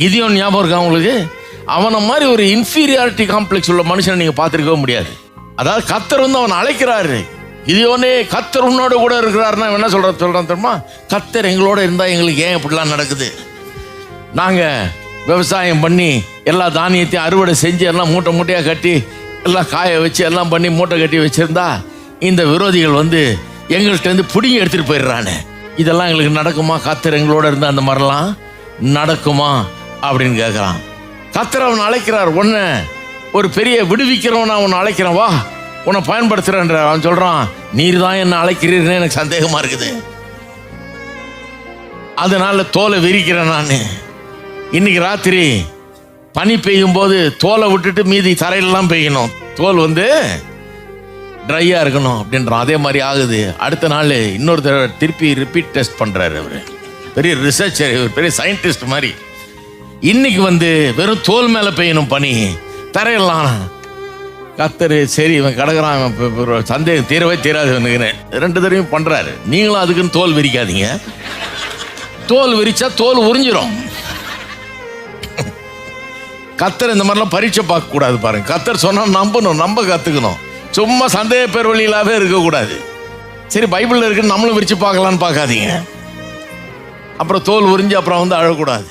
கிதியோன் ஞாபகம் இருக்கா உங்களுக்கு? அவனை மாதிரி ஒரு இன்ஃபீரியாரிட்டி காம்ப்ளெக்ஸ் உள்ள மனுஷனை நீங்கள் பார்த்துருக்கவே முடியாது. அதாவது கத்தர் வந்து அவனை அழைக்கிறாரு. கிதியோனே கத்தர் உன்னோட கூட இருக்கிறாருன்னா என்ன சொல்கிற சொல்கிறான் தெரியுமா? கத்தர் எங்களோட இருந்தால் எங்களுக்கு ஏன் இப்படிலாம் நடக்குது? நாங்கள் விவசாயம் பண்ணி எல்லா தானியத்தையும் அறுவடை செஞ்சு எல்லாம் மூட்டை மூட்டையாக கட்டி எல்லாம் காய வச்சு எல்லாம் பண்ணி மூட்டை கட்டி வச்சுருந்தா இந்த விரோதிகள் வந்து எங்கள்கிட்டருந்து பிடிங்கி எடுத்துட்டு போயிடுறானே. இதெல்லாம் எங்களுக்கு நடக்குமா? கத்தர் எங்களோட இருந்தால் அந்த மாதிரிலாம் நடக்குமா? அப்படின்னு கேட்குறான் கத்தர் அவன் அழைக்கிறார். ஒன்று ஒரு பெரிய விடுவிக்கிறவன் அவன் அழைக்கிறான். வா உன்னை பயன்படுத்துறேன்ற. அவன் சொல்கிறான் நீர் தான் என்ன அழைக்கிறீர்னு எனக்கு சந்தேகமாக இருக்குது. அதனால தோலை விரிக்கிறேன் நான். இன்னைக்கு ராத்திரி பனி பெய்யும் போது தோலை விட்டுட்டு மீதி தரையிலலாம் பெய்யணும். தோல் வந்து ட்ரையாக இருக்கணும் அப்படின்றான். அதே மாதிரி ஆகுது. அடுத்த நாள் இன்னொரு தடவை திருப்பி ரிப்பீட் டெஸ்ட் பண்ணுறாரு அவர். பெரிய ரிசர்ச்சர் இவர் பெரிய சயின்டிஸ்ட் மாதிரி. இன்னைக்கு வந்து வெறும் தோல் மேல பெய்யணும் பனி தரையெல்லாம் கத்தரு சரி இவன் கிடக்குறான் சந்தேகம் தீரவே தீராது இவனுக்குன்னு ரெண்டு தடவையும் பண்றாரு. நீங்களும் அதுக்குன்னு தோல் விரிக்காதீங்க. தோல் விரிச்சா தோல் உறிஞ்சிரும். கத்தர் இந்த மாதிரிலாம் பரீட்சை பார்க்க கூடாது பாருங்க. கத்தர் சொன்னா நம்பணும் நம்ப கத்துக்கணும். சும்மா சந்தேக பேர் வழியிலாவே இருக்கக்கூடாது. சரி பைபிளில் இருக்குன்னு நம்மளும் விரிச்சு பார்க்கலான்னு பார்க்காதீங்க. அப்புறம் தோல் உறிஞ்சு அப்புறம் வந்து அழக்கூடாது.